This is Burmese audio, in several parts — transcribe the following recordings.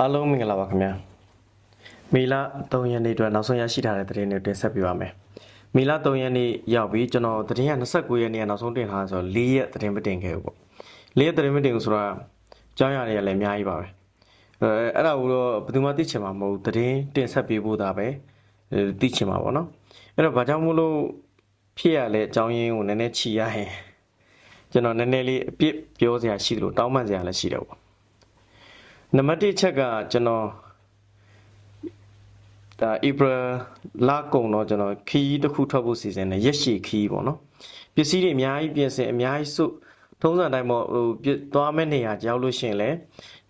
အားလုံးမင်္ဂလာပါခင်ဗျာမေလ3ရက်နေ့အတွက်နောက်ဆုံးရရှိထားတဲ့သတင်းတွေတင်ဆက်ပေးပါမယ်မေလ3ရက်နေ့ရောက်ပြီးကျွန်တော်သတင်းက29ရက်နေ့ကနောက်ဆုံးတင်ထားဆိုတော့4ရက်သတင်းမတင်ခဲ့ဘူးပေါ့4ရက်သတင်းမတင်ဘူးဆိုတော့ကြောင်းရတွေကလည်းအများကြီးပါပဲအဲအဲ့ဒါကိုတော့ဘယ်သူမှသိချင်မှာမဟုတ်ဘူးသတင်းတင်ဆက်ပေးဖို့ဒါပဲအဲသိချင်မှာပေါ့နော်အဲ့တော့ဘာကြောင့်မို့လို့ဖြစ်ရလဲအကြောင်းရင်းကိုနည်းနည်းခြီရရင်ကျွန်တော်နည်းနည်းလေးအပြစ်ပြောစရာရှိတယ်လို့တောင်းပန်စရာလည်းရှိတယ်ပေါ့ နံပါတ်1ချက်ကကျွန်တော်ဒါ April လကုန်တော့ကျွန်တော်ခီးတစ်ခုထွက်ဖို့စီစဉ်တယ်ရက်ရှည်ခီးပေါ့နော်ပစ္စည်းတွေအများကြီးပြင်ဆင်အများကြီးစုထုံးစံတိုင်းပေါ့ဟိုပြသွားမဲ့နေရာကြောက်လို့ရှရင်လဲ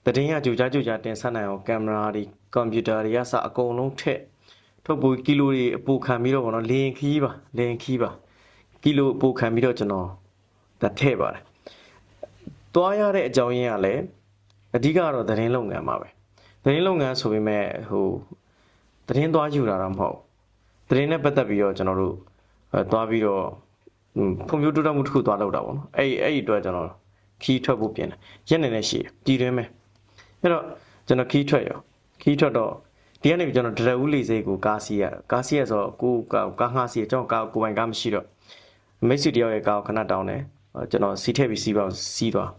တည်င်းကကြိုကြားကြိုကြားတင်ဆက်နိုင်အောင်ကင်မရာတွေကွန်ပျူတာတွေကစအကုန်လုံးထည့်ထုတ်ဖို့ကီလိုတွေအပူခံပြီးတော့ပေါ့နော်လင်းခီးပါလင်းခီးပါကီလိုအပူခံပြီးတော့ကျွန်တော်ဒါထည့်ပါတယ်သွားရတဲ့အကြောင်းရင်းကလည်း အဓိကတော့သတင်းလုပ်ငန်းပါပဲသတင်းလုပ်ငန်းဆိုပေမဲ့ဟိုသတင်းသွားယူတာတော့မဟုတ်ဘူးသတင်းနဲ့ပတ်သက်ပြီးတော့ကျွန်တော်တို့အဲသွားပြီးတော့ဟွန်းဖွံ့ဖြိုးတိုးတက်မှုတစ်ခုသွားလုပ်တာပေါ့နော်အဲ့အဲ့ဒီအတွက်ကျွန်တော်ခီးထွက်ဖို့ပြင်တယ်ရက်နေနဲ့ရှိတယ်တည်တွင်းမယ်အဲ့တော့ကျွန်တော်ခီးထွက်ရောခီးထွက်တော့ဒီကနေကျွန်တော်ဒရဦးလေးစိတ်ကိုကားစီးရကားစီးရဆိုတော့ကိုကားကားငှားစီးရကျွန်တော်ကားကိုပိုင်ကားမရှိတော့မိတ်ဆွေတယောက်ရဲ့ကားကိုခဏတောင်းတယ်ကျွန်တော်စီးထည့်ပြီးစီးပါစီးသွား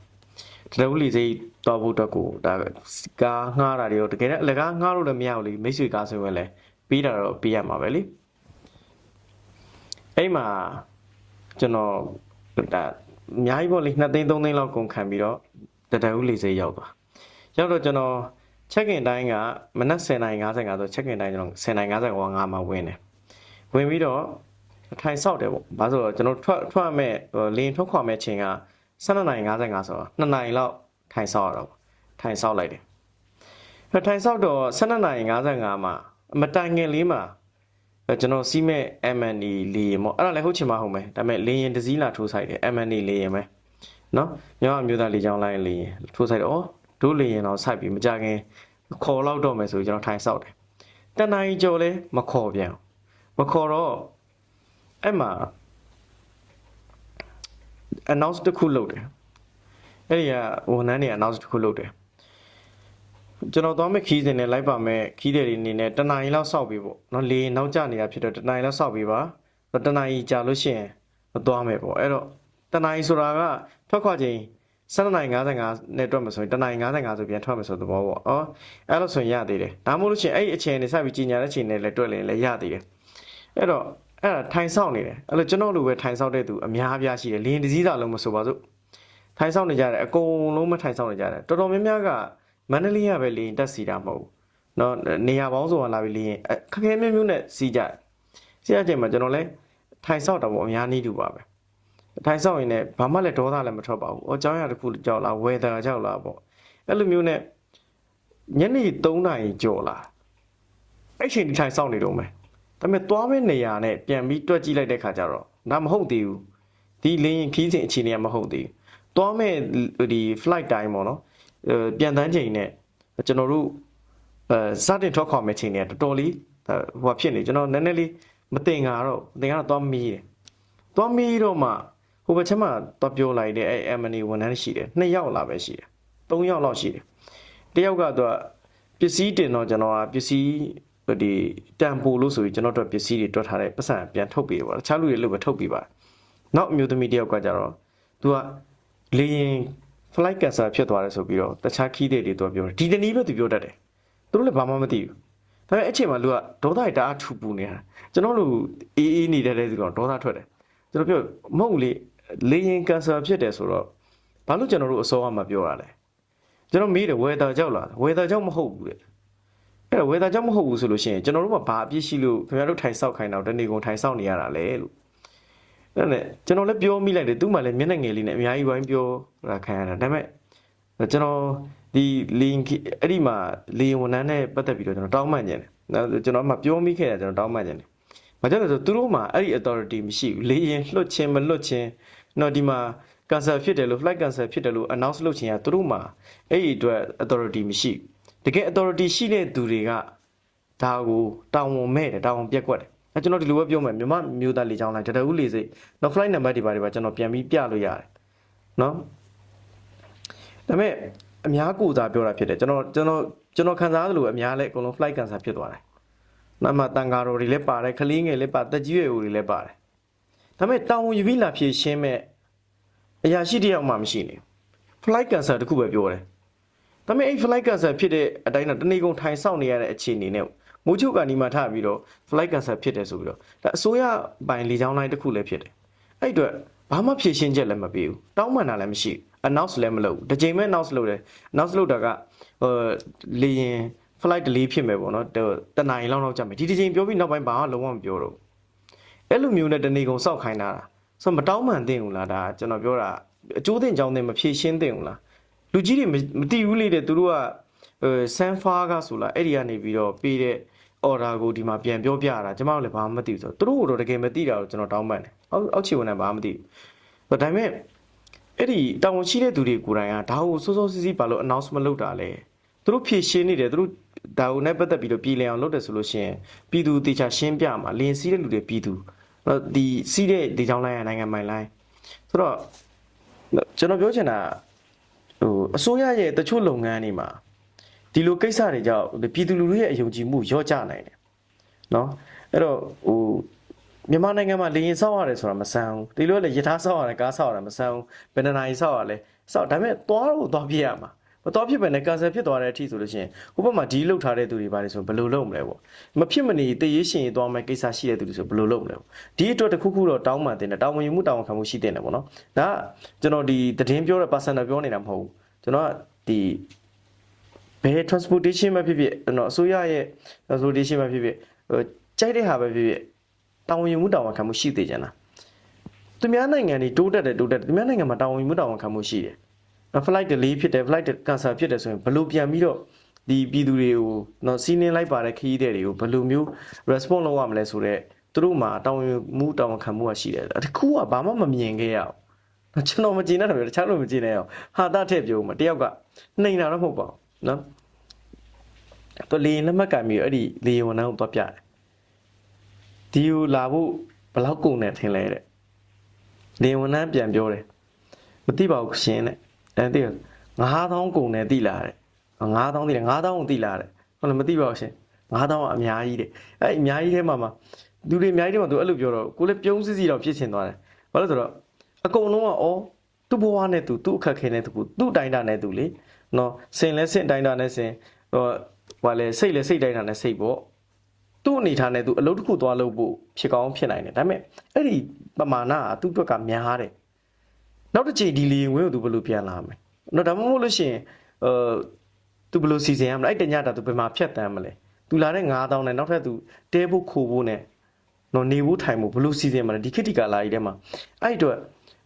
တရဝလီစိတ်တော်ဖို့အတွက်ကိုဒါကားငှားတာတွေရောတကယ်လည်းအလကားငှားလို့လည်းမရဘူးလေမိတ်ဆွေကားဆိုရင်လည်းပြီးတာတော့ပြီးရမှာပဲလေအဲ့မှာကျွန်တော်ဒါအများကြီးပေါ့လေ2သိန်း3သိန်းလောက်ကုန်ခံပြီးတော့တရဝလီစိတ်ရောက်သွားရောက်တော့ကျွန်တော် check in တိုင်းကမနက်10:55ဆို check in တိုင်းကျွန်တော်10:55ငါမှဝင်တယ်ဝင်ပြီးတော့ထိုင်ဆောက်တယ်ပေါ့ဘာလို့လဲဆိုတော့ကျွန်တော်ထွက်ထွက်မဲ့လင်းထွက်ခွာမဲ့ချိန်က 12နိုင်55ဆိုတော့2နိုင်လောက်ထိုင်ဆောက်ရတော့ထိုင်ဆောက်လိုက်တယ်အဲထိုင်ဆောက်တော့12နိုင်55မှာမတိုင်ငယ်လေးမှာကျွန်တော်စီးမဲ့ MNE လေရင်ပေါ့အဲ့ဒါလည်းဟုတ်ချင်မှဟုတ်မယ်ဒါပေမဲ့လေရင်တစည်းလာထိုးဆိုင်တယ် MNE လေရင်ပဲနော်မြောက်အမျိုးသားလေချောင်းလိုင်းလေရင်ထိုးဆိုင်တော့ဒို့လေရင်တော့ဆိုက်ပြီးမကြခင်ခေါ်လောက်တော့မယ်ဆိုကျွန်တော်ထိုင်ဆောက်တယ်တန်တိုင်းကြော်လဲမခေါ်ပြန်မခေါ်တော့အဲ့မှာ announce တစ်ခုလုပ်တယ်အဲ့ဒီကဝန်ထမ်းတွေ announce တစ်ခုလုပ်တယ်ကျွန်တော်သွားမဲ့ခီးစဉ်နဲ့လိုက်ပါမဲ့ခီးတဲ့တွေအနေနဲ့တနင်္လာရီလောက်စောက်ပြီးပေါ့နော်လေနောက်ကျနေတာဖြစ်တော့တနင်္လာရီလောက်စောက်ပြီးပါတနင်္လာရီကြာလို့ရှိရင်သွားမယ်ပေါ့အဲ့တော့တနင်္လာရီဆိုတာကထွက်ခွာချိန်7:55နဲ့တွက်မှာဆိုရင်တနင်္လာရီ55ဆိုပြန်ထွက်မှာဆိုသဘောပေါ့အော်အဲ့လိုဆိုရင်ရသေးတယ်ဒါမှမဟုတ်လို့ရှိရင်အဲ့ဒီအချိန်နဲ့စပြီးကြီးညာတဲ့ချိန်နဲ့လည်းတွက်ရင်လည်းရသေးတယ်အဲ့တော့ အဲ့ဒါထိုင်ဆောင်နေတယ်အဲ့လိုကျွန်တော်လိုပဲထိုင်ဆောင်တဲ့သူအများအပြားရှိတယ်လင်းတစ်စည်းသာလုံးမဆိုပါစို့ထိုင်ဆောင်နေကြတယ်အကုန်လုံးမထိုင်ဆောင်နေကြတယ်တော်တော်များများကမန္တလေးကပဲလင်းတက်စီတာမဟုတ်ဘူးเนาะနေရာပေါင်းစုံကလာပြီးလင်းခက်ခဲမျိုးမျိုးနဲ့စီးကြတယ်စီးရချိန်မှာကျွန်တော်လည်းထိုင်ဆောင်တာပေါ့အများနည်းတူပါပဲထိုင်ဆောင်ရင်လည်းဘာမှလည်းဒေါသလည်းမထွက်ပါဘူး။အော်ကြောင်းရတစ်ခုကြောက်လားဝေဒါကြောက်လားပေါ့။အဲ့လိုမျိုးနဲ့ညနေ3နာရီကြော်လာအဲ့ချိန်ဒီထိုင်ဆောင်နေတော့မယ်။ ဒါပေမဲ့သွားမဲ့နေရာနဲ့ပြန်ပြီးတွက်ကြည့်လိုက်တဲ့ခါကျတော့ဒါမဟုတ်သေးဘူး။ဒီလင်းရင်ခီးစဉ်အခြေအနေကမဟုတ်သေးဘူး။သွားမဲ့ဒီ flight time ပေါ့နော်။အဲပြန်တန်းချိန်နဲ့ကျွန်တော်တို့အဲစတင်ထွက်ခွာမဲ့ချိန်တွေကတော်တော်လေးဟိုဖြစ်နေကျွန်တော်နည်းနည်းလေးမတင်ကြတော့မတင်ကြတော့သွားမီးတယ်။သွားမီးတော့မှဟိုဘက်ချက်မှာသွားပြောလိုက်တဲ့အဲ M&A ဝန်ထမ်းရှိတယ်။နှစ်ယောက်လာပဲရှိတယ်။သုံးယောက်လောက်ရှိတယ်။တစ်ယောက်ကတော့ပစ္စည်းတင်တော့ကျွန်တော်ကပစ္စည်း ဒီတန်ပိုလို့ဆိုပြီးကျွန်တော်တို့ပစ္စည်းတွေတွက်ထားတဲ့ပတ်စံပြန်ထုတ်ပေးတယ်ပေါ့။တခြားလူတွေလို့ပဲထုတ်ပေးပါ။နောက်အမျိုးသမီးတစ်ယောက်ကကြတော့သူကလေရင် flight cancer ဖြစ်သွားတယ်ဆိုပြီးတော့တခြားခီးတွေတွေသူကပြောတယ်ဒီတနည်းပဲသူပြောတတ်တယ်။သူတို့လည်းဘာမှမသိဘူး။ဒါပေမဲ့အချိန်မှာလူကဒေါသတအားထူပူနေတာ။ကျွန်တော်တို့အေးအေးနေတဲ့တဲ့သူကဒေါသထွက်တယ်။ကျွန်တော်ပြောမဟုတ်လေလေရင် cancer ဖြစ်တယ်ဆိုတော့ဘာလို့ကျွန်တော်တို့အစောကမှပြောရလဲ။ကျွန်တော်မေးတယ် weather ကြောက်လား weather ကြောက်မဟုတ်ဘူးလေ။ အဲ့တော့ weather ကြောင့်မဟုတ်ဘူးဆိုလို့ရှိရင်ကျွန်တော်တို့ကဘာအပြစ်ရှိလို့ခင်ဗျားတို့ထိုင်ဆောက်ခိုင်းတော့တနေကုန်ထိုင်ဆောက်နေရတာလေလို့အဲ့နဲ့ကျွန်တော်လည်းပြောမိလိုက်တယ်သူ့မှာလည်းမျက်နှာငယ်လေးနဲ့အများကြီးဝိုင်းပြောတာခံရတာဒါပေမဲ့ကျွန်တော်ဒီလင်းအဲ့ဒီမှာလင်းဝန်ထမ်းနဲ့ပတ်သက်ပြီးတော့ကျွန်တော်တောင်းပန်ကြတယ်ကျွန်တော်မှပြောမိခဲ့တာကျွန်တော်တောင်းပန်ကြတယ်ဘာကြောင့်လဲဆိုသူတို့မှာအဲ့ဒီ authority မရှိဘူးလေရင်လွတ်ချင်းမလွတ်ချင်းတော့ဒီမှာ cancer ဖြစ်တယ်လို့ flight cancer ဖြစ်တယ်လို့ announce လုပ်ချင်ရသူတို့မှာအဲ့ဒီအတွက် authority မရှိဘူး တကယ် authority ရှိတဲ့သူတွေကဒါကိုတောင်းဝန်မဲ့တယ်တောင်းဝန်ပြက်ကွက်တယ်အဲကျွန်တော်ဒီလိုပဲပြောမယ်မြမမျိုးသားလေချောင်းလိုက်တတဦးလေစိတ်နော် flight number တွေပါတွေပါကျွန်တော်ပြန်ပြီးပြလို့ရတယ်နော်ဒါပေမဲ့အအများကိုစားပြောတာဖြစ်တယ်ကျွန်တော်ကျွန်တော်ကျွန်တော်ခံစားသလိုအများလည်းအကုန်လုံး flight cancer ဖြစ်သွားတယ်။နောက်မှတန်ဃာတော်တွေလည်းပါတယ်ခလေးငယ်လည်းပါတက်ကြီးရွယ်တွေလည်းပါတယ်။ဒါပေမဲ့တောင်ဝင်ယူပြီးလာဖြည့်ရှင်းမဲ့အရာရှိတယောက်မှမရှိနေဘူး။ flight cancer တခုပဲပြောတယ်။ ဒါပေမဲ့အဲ့ flight cancer ဖြစ်တဲ့အတိုင်းတော့တနေ့ကုန်ထိုင်ဆောင်နေရတဲ့အခြေအနေနဲ့မိုးချုပ်ကနေမှထပြီးတော့ flight cancer ဖြစ်တယ်ဆိုပြီးတော့ဒါအစိုးရပိုင်လေကြောင်းလိုင်းတစ်ခုလည်းဖြစ်တယ်။အဲ့အတွက်ဘာမှဖြည့်ရှင်းချက်လည်းမပေးဘူး။တောင်းပန်တာလည်းမရှိဘူး။ announce လည်းမလုပ်ဘူး။တစ်ချိန်မဲ့ announce လုပ်တယ် announce လုပ်တာကဟိုလေရင် flight delay ဖြစ်မယ်ပေါ့နော်တတနာရီလောက်တော့ကြာမယ်ဒီတစ်ချိန်ပြောပြီးနောက်ပိုင်းဘာမှလုံးဝမပြောတော့ဘူးအဲ့လိုမျိုးနဲ့တနေကုန်စောက်ခိုင်းတာဆိုမတောင်းမှန်သင့်ဘူးလားဒါကျွန်တော်ပြောတာအကျိုးတင်ကြောင်းတင်မဖြည့်ရှင်းသင့်ဘူးလား လူကြီးတွေမမသိဘူးလေတဲ့သူတို့ကဟိုဆန်ဖာကဆိုလားအဲ့ဒီကနေပြီးတော့ပေးတဲ့ order ကိုဒီမှာပြန်ပြောပြတာကျွန်တော်လည်းဘာမှမသိဘူးဆိုတော့သူတို့ကတော့တကယ်မသိတာကိုကျွန်တော်တောင်းပန်တယ်အောက်အောက်ခြေဝင်ကဘာမှမသိဘူးဒါပေမဲ့အဲ့ဒီတောင်ရှိတဲ့သူတွေကိုယ်တိုင်ကဒါကိုစိုးစိုးစီးစီးဘာလို့ announce မလုပ်တာလဲသူတို့ဖြည့်ရှင်းနေတယ်သူတို့ဒါကိုနဲ့ပတ်သက်ပြီးတော့ပြည်လည်အောင်လုပ်တယ်ဆိုလို့ရှိရင်ပြည်သူတေချာရှင်းပြမှာလင်းစီးတဲ့လူတွေပြည်သူအဲ့တော့ဒီစီးတဲ့ဒီကြောင်းလိုင်းရနိုင်ငံပိုင်လိုင်းဆိုတော့ကျွန်တော်ပြောချင်တာ ဟိုအစိုးရရဲ့တချို့လုပ်ငန်းတွေမှာဒီလိုကိစ္စတွေကြောင့်ပြည်သူလူထုရဲ့အယုံကြည်မှုလျော့ကျနိုင်တယ်နော်အဲ့တော့ဟိုမြန်မာနိုင်ငံမှာလေရင်ဆောက်ရတယ်ဆိုတာမဆန်းဘူးဒီလိုလေယထာဆောက်ရတယ်ကားဆောက်ရတယ်မဆန်းဘူးဘယ်နှနာရီဆောက်ရလဲဆောက်ဒါပေမဲ့သွားတော့သွားပြရမှာ မတော်ဖြစ်ပဲနဲ့ကန်ဆယ်ဖြစ်သွားတဲ့အထိဆိုလို့ရှိရင်ဟိုဘက်မှာဒီလောက်ထားတဲ့သူတွေပါတယ်ဆိုဘယ်လိုလုပ်မလဲပေါ့မဖြစ်မနေတည်ရရှင်ရေးသွားမယ်ကိစ္စရှိတဲ့သူတွေဆိုဘယ်လိုလုပ်မလဲပေါ့ဒီအတွက်တစ်ခုခုတော့တောင်းပန်တင်တယ်တောင်းပန်ယူမှုတောင်းပန်ခံမှုရှိတင်တယ်ပေါ့နော်ဒါကကျွန်တော်ဒီသတင်းပြောတဲ့ personal ပြောနေတာမဟုတ်ဘူးကျွန်တော်ကဒီဘယ် transportation မှာဖြစ်ဖြစ်ကျွန်တော်အစိုးရရဲ့ transportation မှာဖြစ်ဖြစ်ဟိုကြိုက်တဲ့ဟာပဲဖြစ်ဖြစ်တောင်းပန်ယူမှုတောင်းပန်ခံမှုရှိသေးကြလားသူများနိုင်ငံတွေတိုးတက်တယ်တိုးတက်တယ်သူများနိုင်ငံမှာတောင်းပန်ယူမှုတောင်းပန်ခံမှုရှိတယ်နော် flight delay ဖြစ်တယ် flight cancel ဖြစ်တယ်ဆိုရင်ဘယ်လိုပြန်ပြီးတော့ဒီပြည်သူတွေကိုနော်စီးနင်းလိုက်ပါတဲ့ခရီးသည်တွေကိုဘယ်လိုမျိုး response လုပ်ရမလဲဆိုတော့သူတို့မှာတောင်းယူမှုတောင်းခံမှုကရှိတယ်တခုကဘာမှမမြင်ခဲ့ရအောင်နော်ကျွန်တော်မကြည့်နဲ့တော့တခြားလို့မကြည့်နဲ့အောင်ဟာတာထည့်ပြောမှာတယောက်ကနှိမ်တာတော့မဟုတ်ပါဘူးနော်သူလေရင်လက်မှတ်ကင်ပြီးအဲ့ဒီလေရင်ဝန်ထမ်းကိုသွားပြတယ်ဒီကိုလာဖို့ဘယ်လောက်ကုန်တယ်ထင်လဲတဲ့လေရင်ဝန်ထမ်းပြန်ပြောတယ်မသိပါဘူးရှင်တဲ့ အဲ့ဒီ9000ကုန်တယ်တိလာတဲ့9000တိတယ်9000ကိုတိလာတဲ့ဟုတ်လားမသိပါဘူးရှင်9000ကအများကြီးတဲ့အဲ့အများကြီးထဲမှာမှာလူတွေအများကြီးထဲမှာသူအဲ့လိုပြောတော့ကိုလည်းပြုံးစစ်စီတော့ဖြစ်ချင်သွားတယ်ဘာလို့ဆိုတော့အကုန်လုံးကဩသူ့ဘဝနဲ့သူသူ့အခက်ခဲနဲ့သူသူ့တိုင်းတာနဲ့သူလေနော်စင်လဲစင်တိုင်းတာနဲ့စင်ဟိုဘာလဲစိတ်လဲစိတ်တိုင်းတာနဲ့စိတ်ပေါ့သူ့အနေထားနဲ့သူအလုပ်တစ်ခုသွားလုပ်ဖို့ဖြစ်ကောင်းဖြစ်နိုင်တယ်ဒါပေမဲ့အဲ့ဒီပမာဏကသူ့အတွက်ကများတယ် နောက်တစ်ချိန်ဒီလီဝင်းကိုသူဘယ်လိုပြန်လာမလဲ။နော်ဒါမှမဟုတ်လို့ရှိရင်အဲသူဘယ်လိုစီစဉ်ရမလဲ။အဲ့တညတာသူဘယ်မှာဖြတ်တန်းမလဲ။ तू လာတဲ့9000နဲ့နောက်ထပ် तू တဲဖို့ခိုးဖို့နဲ့နော်နေဖို့ထိုင်ဖို့ဘယ်လိုစီစဉ်မလဲဒီခိတိကာလာကြီးထဲမှာအဲ့အတွက်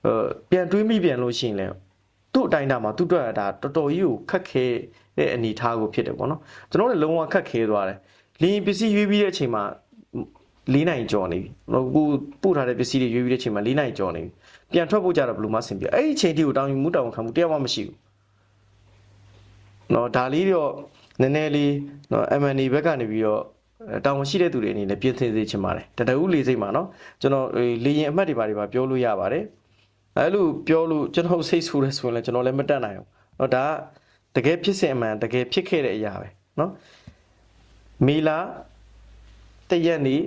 အဲပြန်တွေးမိပြန်လို့ရှိရင်လည်းသူ့အတိုင်းတာမှာသူ့အတွက်ဒါတော်တော်ကြီးကိုခက်ခဲတဲ့အနေအထားကိုဖြစ်တယ်ပေါ့နော်။ကျွန်တော်လည်းလုံးဝခက်ခဲသွားတယ်။လင်းပစ္စည်းရွေးပြီးတဲ့အချိန်မှာ ၄နိုင်ကျော်နေပြီ။ခုပို့ထားတဲ့ပစ္စည်းတွေရွေးပြီးတဲ့ချိန်မှာ၄နိုင်ကျော်နေပြီ။ပြန်ထွက်ဖို့ကြတော့ဘယ်လိုမှဆင်ပြေ။အဲ့ဒီချိန်ထိကိုတောင်းယူမှုတောင်းခံမှုတယောက်မှမရှိဘူး။နော်ဒါလေးတော့နည်းနည်းလေးနော် MNE ဘက်ကနေပြီးတော့တောင်းရှိတဲ့သူတွေအနေနဲ့ပြင်ဆင်စေချင်ပါတယ်။တတူးလေးစိတ်မှာနော်ကျွန်တော်လေရင်အမှတ်တွေပါတွေပါပြောလို့ရပါတယ်။အဲ့လိုပြောလို့ကျွန်တော်စိတ်ဆူရဲဆိုရင်လည်းကျွန်တော်လည်းမတက်နိုင်ဘူး။နော်ဒါတကယ်ဖြစ်စဉ်အမှန်တကယ်ဖြစ်ခဲ့တဲ့အရာပဲနော်။မေလာတရက်နေ့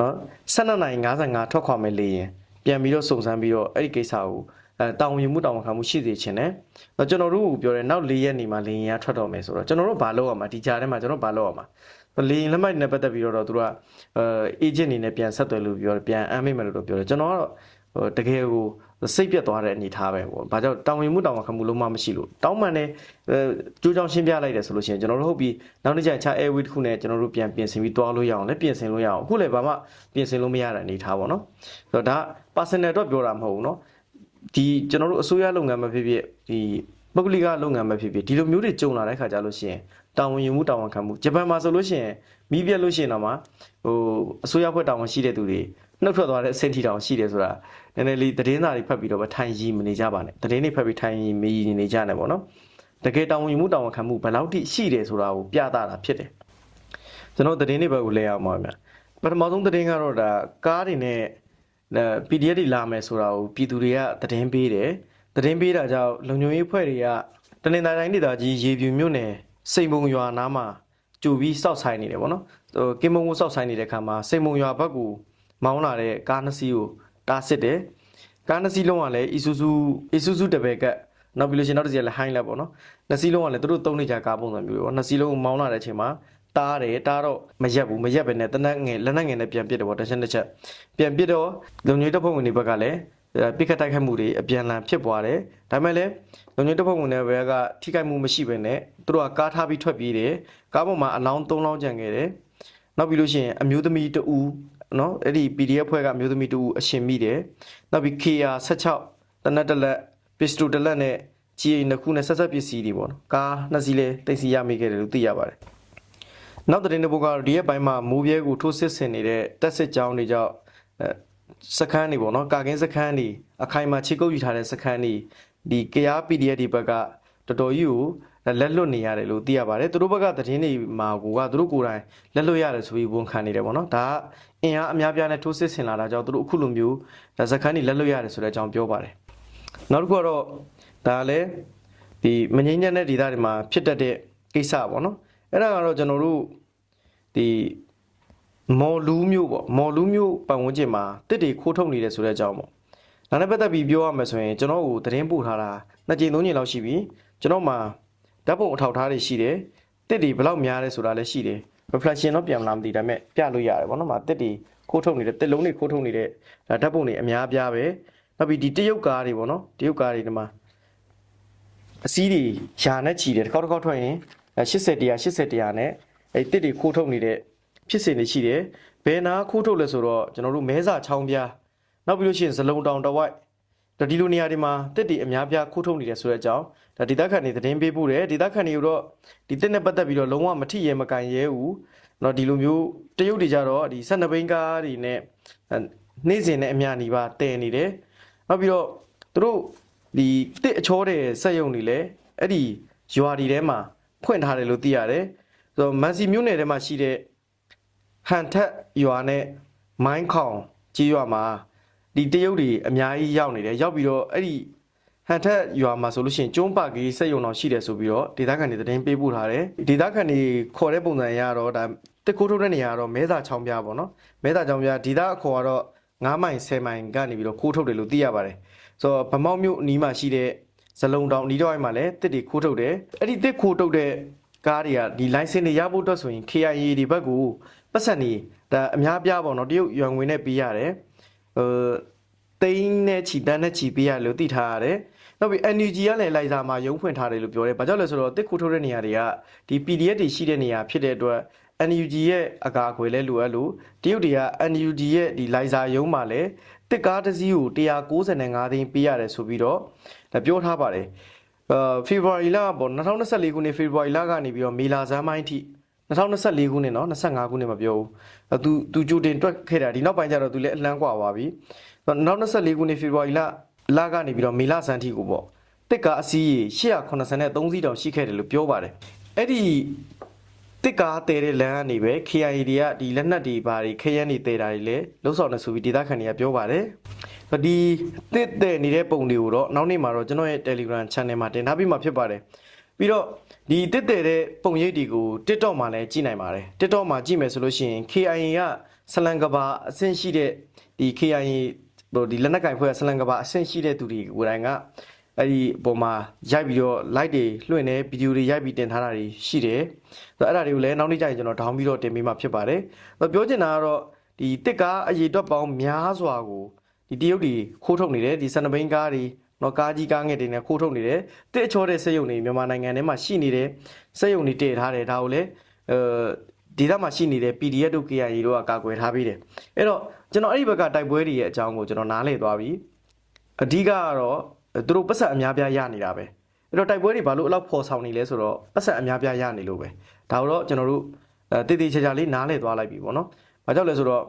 နော်12:55ထွက်ခွာမယ်လေရင်ပြန်ပြီးတော့စုံစမ်းပြီးတော့အဲ့ဒီကိစ္စကိုအဲတာဝန်ယူမှုတာဝန်ခံမှုရှိစေချင်တယ်။တော့ကျွန်တော်တို့ကိုပြောတယ်နောက်၄ရက်နေမှာလေရင်ကထွက်တော့မယ်ဆိုတော့ကျွန်တော်တို့ဘာလုပ်ရမှာဒီကြားထဲမှာကျွန်တော်ဘာလုပ်ရမှာလေရင်လက်မှတ်နဲ့ပတ်သက်ပြီးတော့သူကအဲ agent အနေနဲ့ပြန်ဆက်သွယ်လို့ပြောတယ်ပြန်အမ်းမိမယ်လို့ပြောတယ်ကျွန်တော်ကတော့တကယ်ကို စိတ်ပြတ်သွားတဲ့အနေထားပဲပေါ့ဘာကြောင့်တောင်းဝင်မှုတောင်းဝခံမှုလုံးဝမရှိလို့တောင်းပန်တဲ့ကြိုးကြောင်ရှင်းပြလိုက်တယ်ဆိုလို့ရှိရင်ကျွန်တော်တို့ဟုတ်ပြီနောက်တစ်ကြိမ်ခြား airway တစ်ခုနဲ့ကျွန်တော်တို့ပြန်ပြင်ဆင်ပြီးသွားလို့ရအောင်လည်းပြင်ဆင်လို့ရအောင်အခုလည်းဘာမှပြင်ဆင်လို့မရတဲ့အနေထားပေါ့နော်ဆိုတော့ဒါ personal တော့ပြောတာမဟုတ်ဘူးနော်ဒီကျွန်တော်တို့အစိုးရလုပ်ငန်းပဲဖြစ်ဖြစ်ဒီပုဂ္ဂလိကလုပ်ငန်းပဲဖြစ်ဖြစ်ဒီလိုမျိုးတွေကြုံလာတဲ့ခါကြလို့ရှိရင်တာဝန်ယူမှုတာဝန်ခံမှုဂျပန်မှာဆိုလို့ရှိရင်မိပြက်လို့ရှိရင်တော့မှဟိုအစိုးရဖွဲ့တာဝန်ရှိတဲ့သူတွေနှုတ်ထွက်သွားတဲ့အဆင့်ထိတောင်ရှိတယ်ဆိုတာ နည်းနည်းလေးသတင်းစာတွေဖတ်ပြီးတော့ပဲထိုင်ရည်မနေကြပါနဲ့သတင်းတွေဖတ်ပြီးထိုင်ရည်မရည်နေကြနဲ့ပေါ့နော်တကယ်တာဝန်ယူမှုတာဝန်ခံမှုဘယ်လောက်ထိရှိတယ်ဆိုတာကိုပြသတာဖြစ်တယ်ကျွန်တော်သတင်းတွေဘက်ကိုလဲအောင်ပါဗျာပထမဆုံးသတင်းကတော့ဒါကားတွေနဲ့ PDF တွေလာမယ်ဆိုတာကိုပြည်သူတွေကသတင်းပေးတယ်သတင်းပေးတာကြောင့်လုံခြုံရေးဖွဲ့တွေကတနင်္သာရီတိုင်းဒေသကြီးရေပြူမြို့နယ်စိန်မုံရွာနားမှာကြိုပြီးစောက်ဆိုင်နေတယ်ပေါ့နော်ဟိုကင်မုံကိုစောက်ဆိုင်နေတဲ့ခါမှာစိန်မုံရွာဘက်ကိုမောင်းလာတဲ့ကားနှစ်စီးကို တားစစ်တယ်ကားနှစ်စီးလုံးကလည်း Isuzu Isuzu တပယ်ကတ်နောက်ပြီးလို့ရှိရင်နောက်တစ်စီးကလည်း Hilux ပေါ့နော်နှစ်စီးလုံးကလည်းသူတို့သုံးနေကြကားပုံစံမျိုးပေါ့နှစ်စီးလုံးကိုမောင်းလာတဲ့အချိန်မှာတားတယ်တားတော့မရက်ဘူးမရက်ပဲနဲ့တနက်ငယ်လက်နက်ငယ်နဲ့ပြန်ပစ်တယ်ပေါ့တစ်ချက်တစ်ချက်ပြန်ပစ်တော့လုံခြုံရေးတပ်ဖွဲ့ဝင်တွေဘက်ကလည်းအဲပိတ်ခတ်တိုက်ခတ်မှုတွေအပြန်အလှန်ဖြစ်ပွားတယ်ဒါပေမဲ့လည်းလုံခြုံရေးတပ်ဖွဲ့ဝင်တွေဘက်ကထိခိုက်မှုမရှိဘဲနဲ့သူတို့ကကားထားပြီးထွက်ပြေးတယ်ကားပေါ်မှာအလောင်း၃လောင်းကျန်ခဲ့တယ်နောက်ပြီးလို့ရှိရင်အမျိုးသမီးတဦး နော်အဲ့ဒီ PDF ဖွဲ့ကအမျိုးသမီးတဦးအရှင်မိတယ်နောက်ပြီး KR 16တနက်တစ်လက်ပစ္စတိုတစ်လက်နဲ့ GA နှစ်ခုနဲ့ဆက်ဆက်ပစ္စည်းတွေပေါ့နော်ကားနှစ်စီးလဲတင်စီရမိခဲ့တယ်လို့သိရပါတယ်နောက်တဲ့တဲ့ဘုကတော့ဒီရဲ့ပိုင်းမှာမိုးပြဲကိုထိုးစစ်ဆင်နေတဲ့တက်စစ်ကြောင်းတွေကြောင့်အဲစခန်းတွေပေါ့နော်ကာကင်းစခန်းတွေအခိုင်အမာခြေကုပ်ယူထားတဲ့စခန်းတွေဒီ KR PDF ဒီဘက်ကတော်တော်ကြီးကိုလက်လွတ်နေရတယ်လို့သိရပါတယ်သူတို့ဘက်ကသတင်းတွေမှာကိုကသူတို့ကိုယ်တိုင်လက်လွတ်ရတယ်ဆိုပြီးဝန်ခံနေတယ်ပေါ့နော်ဒါက အင်အားအများပြားနဲ့ထိုးစစ်ဆင်လာတာကြောင့်သူတို့အခုလိုမျိုးဒါစခန်းတွေလက်လွတ်ရတယ်ဆိုတဲ့အကြောင်းပြောပါတယ်နောက်တစ်ခုကတော့ဒါလည်းဒီမငိမ့်ညံ့တဲ့ဒေသတွေမှာဖြစ်တတ်တဲ့ကိစ္စပေါ့နော်အဲ့ဒါကတော့ကျွန်တော်တို့ဒီမော်လူးမျိုးပေါ့မော်လူးမျိုးပတ်ဝန်းကျင်မှာတစ်တွေခိုးထုတ်နေတယ်ဆိုတဲ့အကြောင်းပေါ့ဒါနဲ့ပတ်သက်ပြီးပြောရမယ်ဆိုရင်ကျွန်တော်ကိုသတင်းပို့ထားတာနှစ်ကြိမ်သုံးကြိမ်လောက်ရှိပြီကျွန်တော်မှာဓာတ်ပုံအထောက်ထားတွေရှိတယ်တစ်တွေဘယ်လောက်များလဲဆိုတာလည်းရှိတယ် reflection တော့ပြန်မလားမသိဒါပေမဲ့ပြလို့ရတယ်ပေါ့နော်မှာတစ်တွေခိုးထုတ်နေတဲ့တစ်လုံးတွေခိုးထုတ်နေတဲ့ဒါဓာတ်ပုံတွေအများအပြားပဲနောက်ပြီးဒီတရုတ်ကားတွေပေါ့နော်တရုတ်ကားတွေဒီမှာအစည်းတွေယာနဲ့ချီတယ်တစ်ခေါက်တစ်ခေါက်ထွက်ရင်80တရား80တရားနဲ့အဲတစ်တွေခိုးထုတ်နေတဲ့ဖြစ်စဉ်တွေရှိတယ်ဘယ်နာခိုးထုတ်လဲဆိုတော့ကျွန်တော်တို့မဲစာချောင်းပြားနောက်ပြီးလို့ရှိရင်ဇလုံတောင်တစ်ဝိုက်ဒါဒီလိုနေရာတွေမှာတက်တီအများပြားခိုးထုတ်နေတယ်ဆိုတဲ့အကြောင်း ဒါဒေသခံတွေသတင်းပေးပို့တယ်ဒေသခံတွေတော့ဒီတက်နဲ့ပတ်သက်ပြီးတော့လုံးဝမထိရဲမကန်ရဲဘူးเนาะဒီလိုမျိုးတရုတ်တွေကြတော့ဒီ12ဘိန်းကားတွေနဲ့အဲနေ့စဉ်နဲ့အများကြီးပါတည်နေတယ်နောက်ပြီးတော့သူတို့ဒီတစ်အချောတဲ့စက်ရုံတွေလည်းအဲ့ဒီရွာတွေထဲမှာဖွင့်ထားတယ်လို့သိရတယ်ဆိုတော့မန်စီမြို့နယ်ထဲမှာရှိတဲ့ ဟန်ထက်ရွာနဲ့မိုင်းခေါင်ကြီးရွာမှာဒီတရုတ်တွေအများကြီးရောက်နေတယ်ရောက်ပြီးတော့အဲ့ဒီ ဟန်ထက်ရွာမှာဆိုလို့ရှိရင်ကျုံးပါကီစက်ရုံတော်ရှိတယ်ဆိုပြီးတော့ဒေသခံတွေသတင်းပေးပို့ထားတယ်ဒေသခံတွေခေါ်တဲ့ပုံစံအရတော့ဒါတက်ခိုးထုတ်တဲ့နေရာကတော့မဲသာချောင်းပြပေါ့နော်မဲသာချောင်းပြဒေသအခေါ်ကတော့9မိုင်10မိုင်ကနေပြီးတော့ခိုးထုတ်တယ်လို့သိရပါတယ်ဆိုတော့ဗမောက်မြို့အနီးမှာရှိတဲ့ဇလုံတောင်အနီးတော့အိမ်မှာလည်းတစ်တွေခိုးထုတ်တယ်အဲ့ဒီတစ်ခိုးထုတ်တဲ့ကားတွေကဒီ license တွေရဖို့အတွက်ဆိုရင် KIA ဒီဘက်ကိုပတ်စံနေဒါအများပြားပေါ့နော်တရုတ်ရွာငွေနဲ့ပေးရတယ်ဟိုတိန်းနဲ့ချီတန်းနဲ့ချီပေးရလို့သိထားရတယ် နောက်ပြီး NUG ကလည်းလိုက်စားမှာရုံးဖွင့်ထားတယ်လို့ပြောတယ်ဘာကြောင့်လဲဆိုတော့တစ်ခိုးထုတ်တဲ့နေရာတွေကဒီ PDF တွေရှိတဲ့နေရာဖြစ်တဲ့အတွက် NUG ရဲ့အကာအကွယ်လဲလိုအပ်လို့တရုတ်တွေက NUG ရဲ့ဒီလိုက်စားရုံးမှာလဲတစ်ကားတစ်စီးကို195သိန်းပေးရတယ်ဆိုပြီးတော့ဒါပြောထားပါတယ်အာဖေဖော်ဝါရီလပေါ့2024ခုနှစ်ဖေဖော်ဝါရီလကနေပြီးတော့မေလာဇန်းပိုင်းအထိ2024ခုနှစ်เนาะ25ခုနှစ်မပြောဘူးအဲသူသူကြိုတင်တွက်ခဲ့တာဒီနောက်ပိုင်းကျတော့သူလည်းအလန်းกว่าပါပြီ2024ခုနှစ်ဖေဖော်ဝါရီလ လကနေပြီးတော့မေလဆန်းထိကိုပေါ့တစ်ကားအစီးကြီး883စီးတောင်ရှိခဲ့တယ်လို့ပြောပါတယ်အဲ့ဒီတစ်ကားတဲတဲ့လမ်းကနေပဲ KIA တွေကဒီလက်နက်တွေဘာတွေခရမ်းတွေတဲတာတွေလည်းလှုပ်ဆောင်နေဆိုပြီးဒေသခံတွေကပြောပါတယ်ဒီတစ်တဲ့နေတဲ့ပုံတွေကိုတော့နောက်နေ့မှာတော့ကျွန်တော်ရဲ့ Telegram Channel မှာတင်ထားပြီးမှဖြစ်ပါတယ်ပြီးတော့ဒီတစ်တဲ့တဲ့ပုံရိပ်တွေကို TikTok မှာလည်းကြည့်နိုင်ပါတယ် TikTok မှာကြည့်မယ်ဆိုလို့ရှိရင် KIA ကဆလန်ကဘာအဆင့်ရှိတဲ့ဒီ KIA ဟိုဒီလက်နက်ကင်ဖွဲ့ကဆလန်ကဘာအဆင့်ရှိတဲ့သူတွေကိုယ်တိုင်ကအဲ့ဒီပုံမှာရိုက်ပြီးတော့ like တွေလွှင့်နေဗီဒီယိုတွေရိုက်ပြီးတင်ထားတာတွေရှိတယ်ဆိုတော့အဲ့ဒါတွေကိုလည်းနောက်နေ့ကျရင်ကျွန်တော်ဒေါင်းပြီးတော့တင်ပေးမှာဖြစ်ပါတယ်ဆိုတော့ပြောချင်တာကတော့ဒီတစ်ကားအရေးအတွက်ပေါင်းများစွာကိုဒီတရုတ်တွေခိုးထုတ်နေတယ်ဒီစနဘိန်းကားတွေနော်ကားကြီးကားငယ်တွေနဲ့ခိုးထုတ်နေတယ်တစ်အချောတဲ့စက်ရုံတွေမြန်မာနိုင်ငံထဲမှာရှိနေတဲ့စက်ရုံတွေတည်ထားတယ်ဒါကိုလည်းအဲ ဒေသမှာရှိနေတဲ့ PDF တို့ KIA တို့ကကာကွယ်ထားပြီးတယ်အဲ့တော့ကျွန်တော်အဲ့ဒီဘက်ကတိုက်ပွဲတွေရဲ့အကြောင်းကိုကျွန်တော်နားလည်သွားပြီအဓိကကတော့သူတို့ပတ်ဆက်အများပြားရနေတာပဲအဲ့တော့တိုက်ပွဲတွေဘာလို့အလောက်ဖော်ဆောင်နေလဲဆိုတော့ပတ်ဆက်အများပြားရနေလို့ပဲဒါတော့ကျွန်တော်တို့အဲတည်တည်ချာချာလေးနားလည်သွားလိုက်ပြီပေါ့နော်ဘာကြောင့်လဲဆိုတော့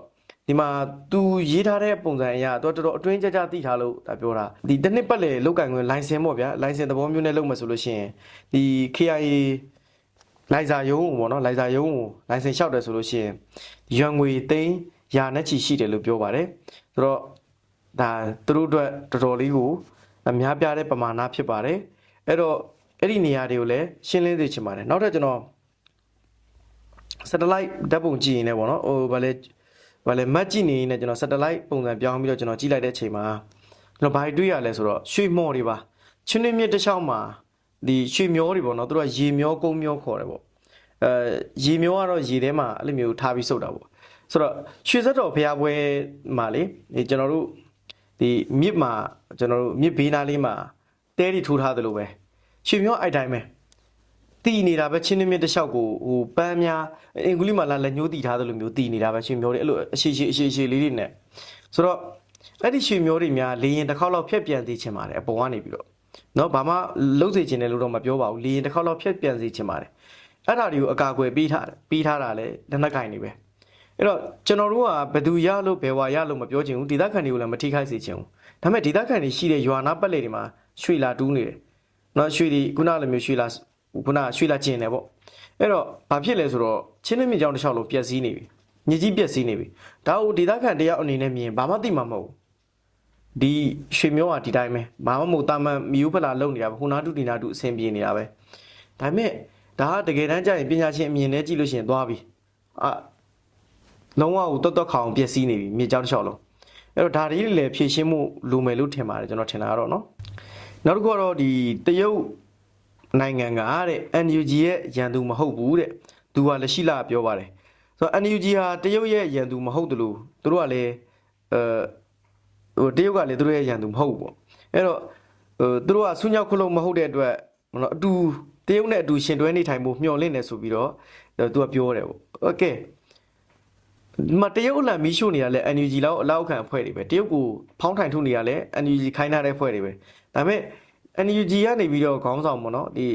ဒီမှာ तू ရေးထားတဲ့ပုံစံအရာတော့တော်တော်အတွင်းကြကြသိထားလို့ဒါပြောတာဒီတစ်နှစ်ပတ်လေလောက်ကင်ခွင့် license ပေါ့ဗျာ license သဘောမျိုးနဲ့လုပ်မယ်ဆိုလို့ရှိရင်ဒီ KIA လိုက်စာရုံးပေါ့နော်လိုက်စာရုံးကို license လျှောက်တယ်ဆိုလို့ရှိရင်ရွံငွေသိန်းရာနဲ့ချီရှိတယ်လို့ပြောပါတယ်ဆိုတော့ဒါသူတို့အတွက်တော်တော်လေးကိုအများပြားတဲ့ပမာဏဖြစ်ပါတယ်အဲ့တော့အဲ့ဒီနေရာတွေကိုလည်းရှင်းလင်းသိချင်ပါတယ်နောက်ထပ်ကျွန်တော် satellite ဓာတ်ပုံကြည့်ရင်လည်းပေါ့နော်ဟိုဗာလဲဗာလဲမတ်ကြည့်နေရင်လည်းကျွန်တော် satellite ပုံစံပြောင်းပြီးတော့ကျွန်တော်ကြည့်လိုက်တဲ့အချိန်မှာကျွန်တော်ဘာတွေတွေ့ရလဲဆိုတော့ရွှေမော်တွေပါချင်းနှင်းမြစ်တစ်လျှောက်မှာ ဒီရွှေမျောတွေပေါ့နော်သူတို့ကရေမျောကုန်းမျောခေါ်တယ်ပေါ့အဲရေမျောကတော့ရေထဲမှာအဲ့လိုမျိုးထားပြီးစုပ်တာပေါ့ဆိုတော့ရွှေစက်တော်ဘုရားပွဲမှာလေဒီကျွန်တော်တို့ဒီမြစ်မှာကျွန်တော်တို့မြစ်ဘေးနားလေးမှာတဲတွေထိုးထားသလိုပဲရွှေမျောအဲ့တိုင်းပဲတီနေတာပဲချင်းနှင်းမြစ်တစ်လျှောက်ကိုဟိုပန်းများအင်္ဂလိပ်မှာလာလက်ညှိုးတီထားသလိုမျိုးတီနေတာပဲရှင်မျိုးတွေအဲ့လိုအရှိရှိအရှိရှိလေးတွေနဲ့ဆိုတော့အဲ့ဒီရှင်မျိုးတွေများလေရင်တစ်ခေါက်လောက်ဖြတ်ပြန်သေးချင်ပါတယ်အပေါ်ကနေပြီးတော့ เนาะဘာမှလုံးစေချင်တယ်လို့တော့မပြောပါဘူးလေရင်တစ်ခေါက်လောက်ဖြတ်ပြန်စေချင်ပါတယ်အဲ့ဒါတွေကိုအကာအကွယ်ပေးထားပေးထားတာလဲလက်နက်ကင်နေပဲအဲ့တော့ကျွန်တော်တို့ကဘယ်သူရလို့ဘယ်ဝါရလို့မပြောချင်ဘူးဒေသခံတွေကိုလည်းမထိခိုက်စေချင်ဘူးဒါပေမဲ့ဒေသခံတွေရှိတဲ့ရွာနာပတ်လေတွေမှာရွှေလာတူးနေတယ်เนาะရွှေဒီခုနလိုမျိုးရွှေလာခုနရွှေလာကျင်တယ်ပေါ့ အဲ့တော့ဘာဖြစ်လဲဆိုတော့ချင်းနှင်းမြစ်ကြောင်းတစ်လျှောက်လုံးပျက်စီးနေပြီညစ်ကြီးပျက်စီးနေပြီဒါကိုဒေသခံတယောက်အနေနဲ့မြင်ဘာမှသိမှာမဟုတ်ဘူး ဒီရွှေမျိုးကဒီတိုင်းပဲမမမို့တာမန်မီယိုဖလာလုံနေတာပဲဟိုနာတုဒီနာတုအဆင်ပြေနေတာပဲဒါပေမဲ့ဒါကတကယ်တမ်းကျရင်ပညာရှင်အမြင်နဲ့ကြည့်လို့ရှိရင်သွားပြီအလုံးဝကိုတော်တော်ခေါင်ပျက်စီးနေပြီမြေကြောက်တစ်ချောက်လုံးအဲ့တော့ဒါတွေလည်းဖြည့်ရှင်းမှုလိုမယ်လို့ထင်ပါတယ်ကျွန်တော်ထင်တာကတော့နော်နောက်တစ်ခုကတော့ဒီတရုတ်နိုင်ငံကတဲ့ NUG ရဲ့ရန်သူမဟုတ်ဘူးတဲ့သူကလက်ရှိလာပြောပါတယ်ဆိုတော့ NUG ဟာတရုတ်ရဲ့ရန်သူမဟုတ်တယ်လို့သူတို့ကလည်းအဲ ဟိုတရုတ်ကလည်းသူတို့ရဲ့ရန်သူမဟုတ်ဘူးပေါ့အဲ့တော့ဟိုသူတို့ကဆူညောက်ခလုံးမဟုတ်တဲ့အတွက်မနော်အတူတရုတ်နဲ့အတူရှင်တွဲနေထိုင်ဖို့မျှော်လင့်နေဆိုပြီးတော့သူကပြောတယ်ပေါ့โอเคမတရုတ်အလံမီးရှို့နေတာလဲ NUG လောက်အလောက်ခံအဖွဲ့တွေပဲတရုတ်ကိုဖောင်းထိုင်ထုနေတာလဲ NUG ခိုင်းထားတဲ့အဖွဲ့တွေပဲဒါပေမဲ့ NUG ကနေပြီးတော့ခေါင်းဆောင်ပေါ့နော်ဒီ